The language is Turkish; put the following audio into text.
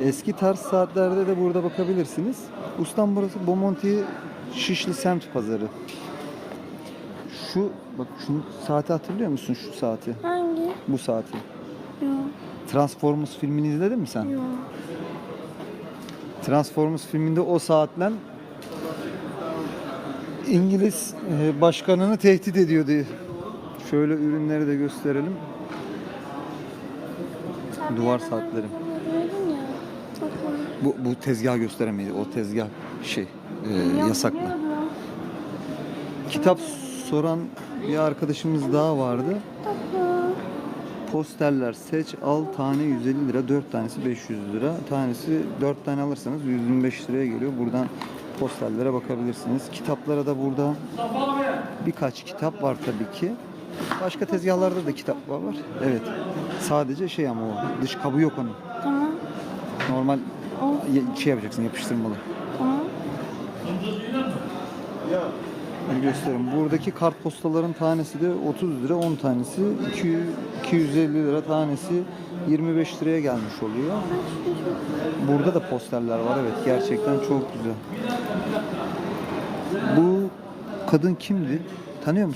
Eski tarz saatlerde de burada bakabilirsiniz. Ustam burası Bomonti Şişli Semt Pazarı. Şu bak şunu saati hatırlıyor musun şu saati? Hangi? Bu saati. Yok. Transformers filmini izledin mi sen? Yok. Transformers filminde o saatle İngiliz e, başkanını tehdit ediyordu. Şöyle ürünleri de gösterelim. Duvar bir Bu, bu tezgah gösteremeyiz. O tezgah şey e, yasaklı. Kitap soran bir arkadaşımız daha vardı. Posterler seç al tane 150 lira 4 tanesi 500 lira tanesi 4 tane alırsanız 125 liraya geliyor buradan posterlere bakabilirsiniz kitaplara da burada birkaç kitap var tabii ki başka tezgahlarda da kitaplar var evet sadece şey ama o dış kabı yok onun Tamam. Normal ya- şey yapacaksın yapıştırmalı Tamam. Bir göstereyim. Buradaki kartpostaların tanesi de 30 lira, 10 tanesi 200, 250 lira tanesi 25 liraya gelmiş oluyor. Burada da posterler var evet gerçekten çok güzel. Bu kadın kimdi? Tanıyor musun?